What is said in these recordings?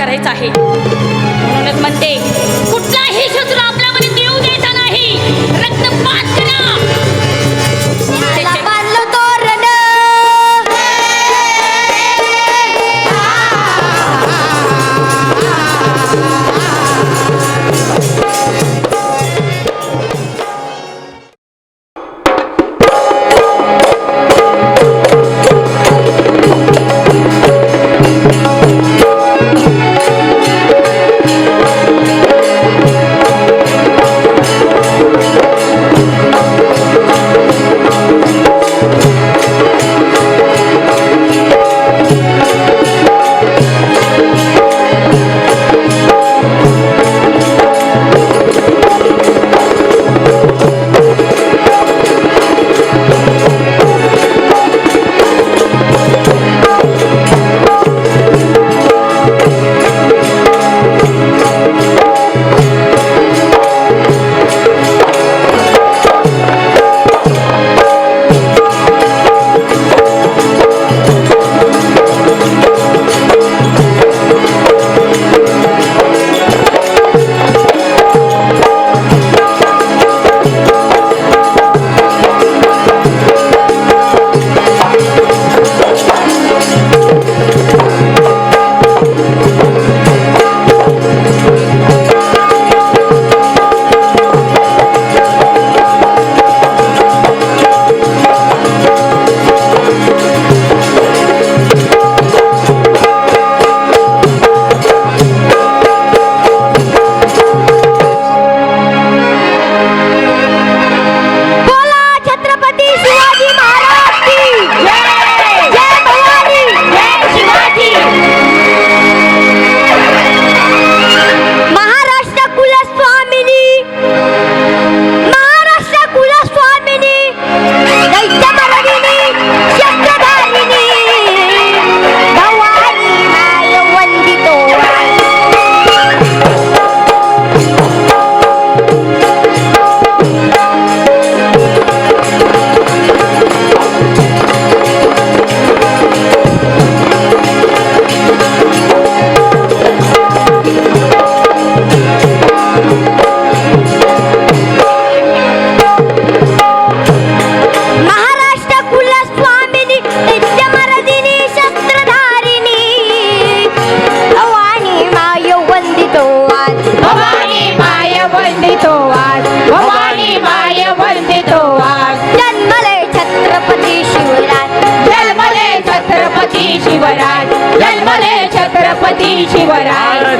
करायचा आहे. म्हणूनच म्हणते कुठलाही शत्रू आपल्यामध्ये देऊ द्यायचा नाही. रक्तपात करा. गणपती शिवराय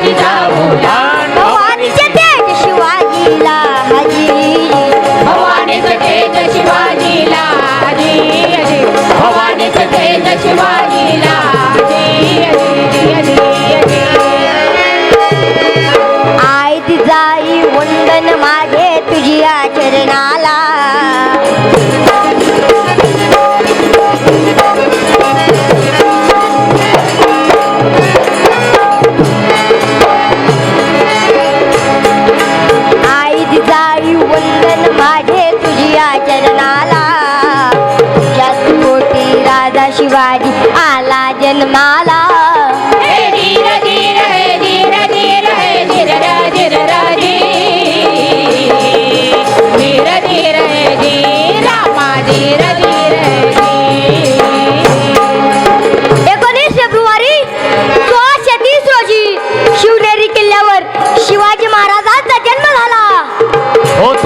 शिवाजी जाऊ भवानीचे तेज शिवाजीला हजी शिवाजीला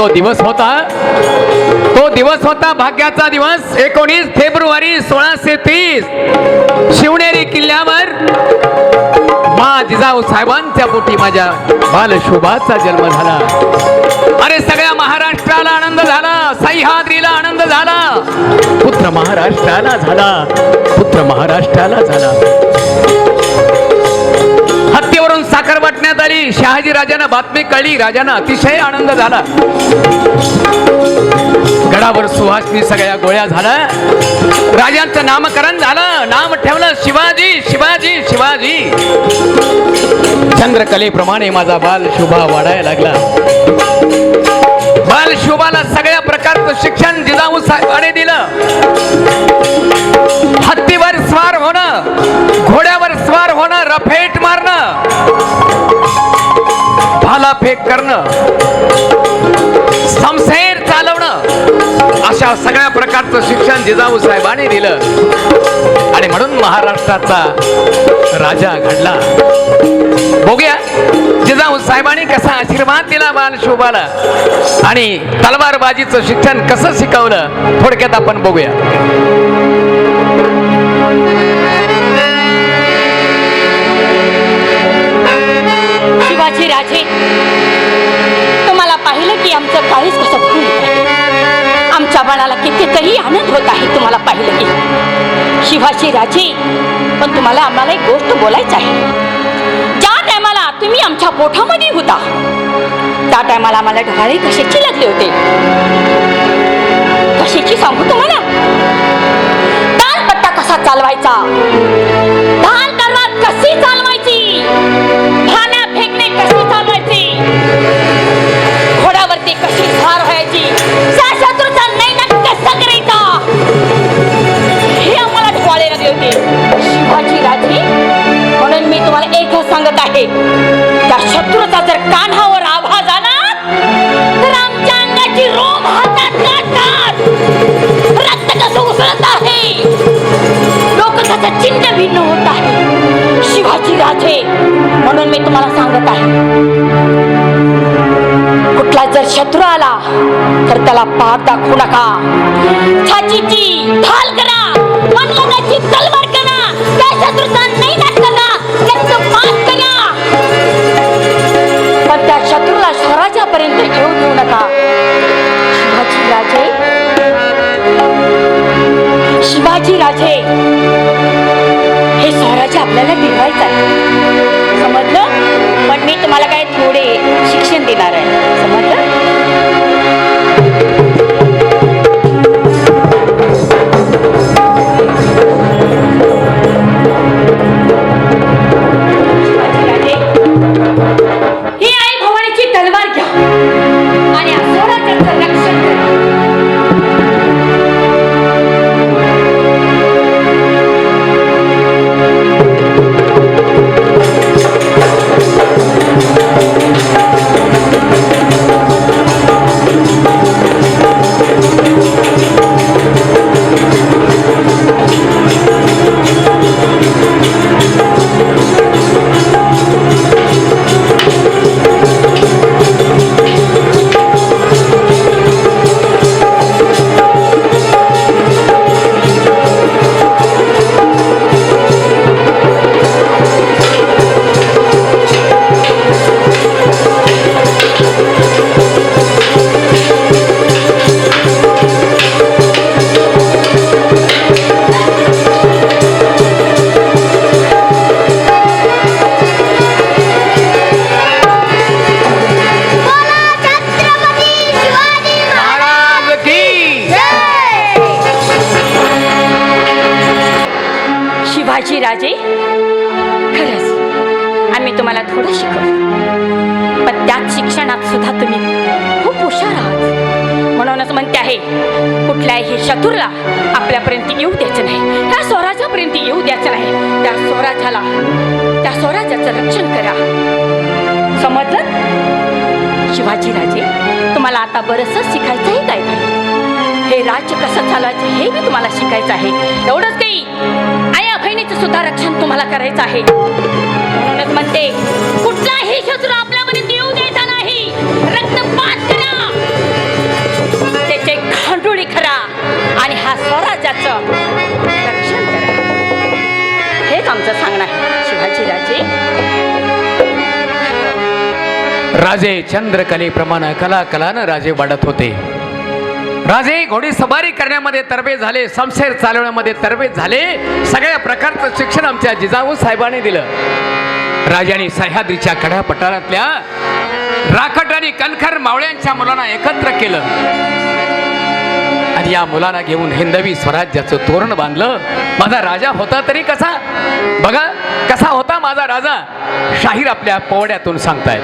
तो दिवस होता तो दिवस होता भाग्याचा दिवस. एकोणीस फेब्रुवारी सोळाशे तीस. शिवनेरी किल्ल्यावर मा जिजाऊ साहेबांच्या पोटी माझ्या बालशोभाचा जन्म झाला. अरे सगळ्या महाराष्ट्राला आनंद झाला सह्याद्रीला आनंद झाला. पुत्र महाराष्ट्राला झाला पुत्र महाराष्ट्राला झाला. हत्तीवरून साखर वाटण्यात आली. शहाजी राजांना बातमी कळली. राजांना अतिशय आनंद झाला. गडावर सुहासनी सगळ्या गोळ्या झाल्या. राजांचं नामकरण झालं. नाम ठेवलं शिवाजी शिवाजी शिवाजी. चंद्रकलेप्रमाणे माझा बाल शुभा वाढायला लागला. बाल शोभाला सगळ्या प्रकारचं शिक्षण जिजाऊ साहेबाने दिलं. हत्तीवर स्वार होणं घोड्यावर स्वार होणं रफेट मारणं भाला फेक करणं समसेर चालवणं अशा सगळ्या प्रकारचं शिक्षण जिजाऊ साहेबांनी दिलं. आणि म्हणून महाराष्ट्राचा राजा घडला. बघूया जिजाऊ साहेबांनी कसा आशीर्वाद दिला बाल शोभाला आणि तलवारबाजीचं शिक्षण कसं शिकवलं थोडक्यात आपण बघूया. शिवाजी राजे तुम्हाला पाहिलं की आमचं काहीच कसं बाळाला कितीतरी आनंद होत आहे तुम्हाला पाहिलं की. शिवाजी राजे पण तुम्हाला आम्हाला एक गोष्ट बोलायची आहे. ज्या टायमाला तुम्ही आमच्या पोठामध्ये होता त्या टायमाला आम्हाला ढगाळे कशाची लागले होते? कशाची सांगू तुम्हाला? तालपट्टा कसा चालवायचा? ढाल तलवार कशी चालवायची? भाण्या फेकणे कशी चालवायची? घोड्यावरती कशी त्याला पाठ दाखवू नका. छातीची ढाल करा. मनगटाची तलवार करा. त्या शत्रूचा नैनाट करा. रक्तपात करा. पण त्या शत्रूला स्वराज्यापर्यंत येऊ देऊ नका. शिवाजी राजे. शिवाजी राजे. हे स्वराज्य आपल्याला मिळवायचं आहे. समजलं? पण मी तुम्हाला काय थोडे शिक्षण देणार आहे. समजलं? चतुरला आपल्यापर्यंत येऊ द्यायचं नाही. त्या स्वराज्यापर्यंत येऊ द्यायचं नाही. त्या स्वराज्याला त्या स्वराज्याचं रक्षण करा. समजलं? शिवाजी राजे तुम्हाला आता बरंचसं शिकायचंही काय नाही. हे राज्य कसं चालवायचं हे मी तुम्हाला शिकायचं आहे. एवढंच काही आई बहिणीचं सुद्धा रक्षण तुम्हाला करायचं आहे. म्हणूनच म्हणते कुठलाही शत्रू आपल्यापर्यंत येऊ द्यायचा नाही. रक्तपात त्याचे खांडुळी खरा आणि हा स्वराज्याच हेच आमचं सांगणं आहे. शिवाजीराजे राजे. चंद्रकलेप्रमाणे कला कलानं राजे वाढत होते. राजे घोडी सवारी करण्यामध्ये तरबेज झाले समशेर चालवण्यामध्ये तरबेज झाले. सगळ्या प्रकारचं शिक्षण आमच्या जिजाऊ साहेबांनी दिलं. राजाने सह्याद्रीच्या कड्या पठारातल्या राखट आणि कणखर मावळ्यांच्या मुलांना एकत्र केलं. आणि या मुलांना घेऊन हिंदवी स्वराज्याचं तोरण बांधलं. माझा राजा होता तरी कसा? बघा कसा होता माझा राजा? शाहीर आपल्या पोवड्यातून सांगतायत.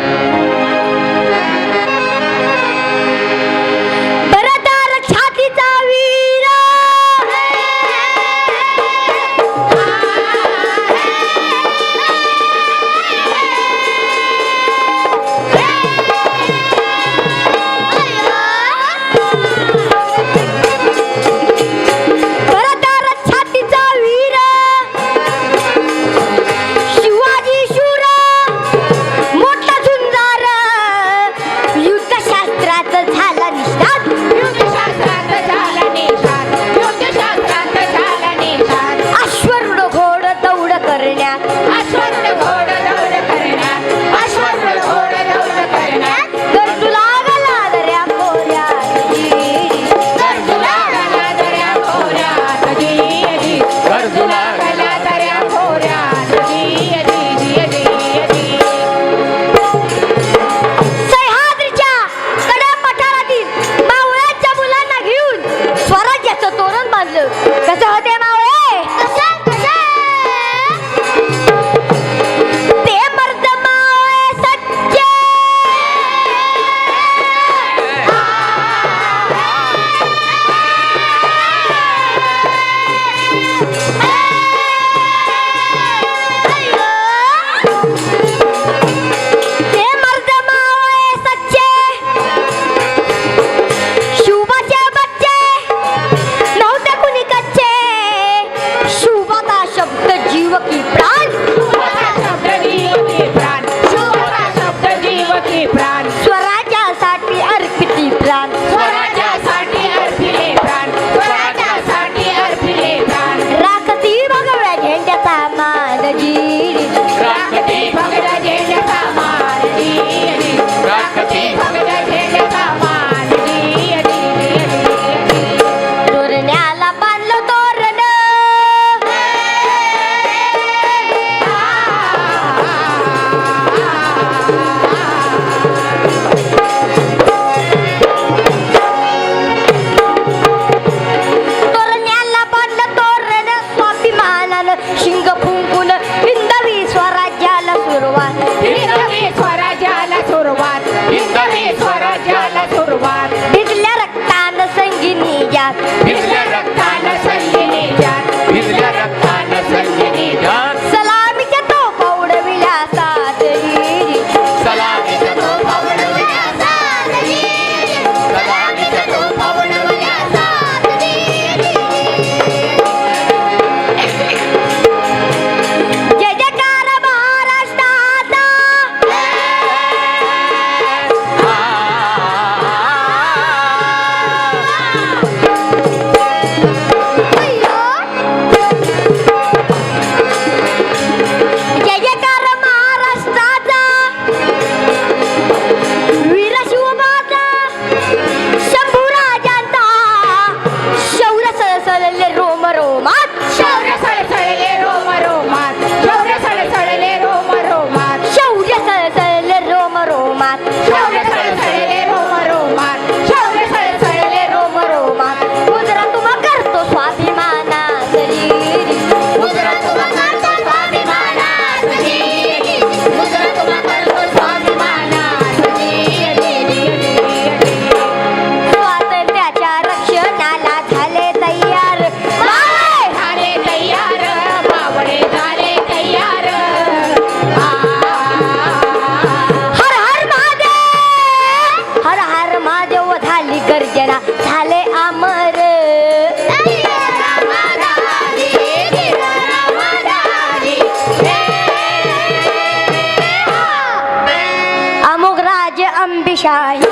সাই।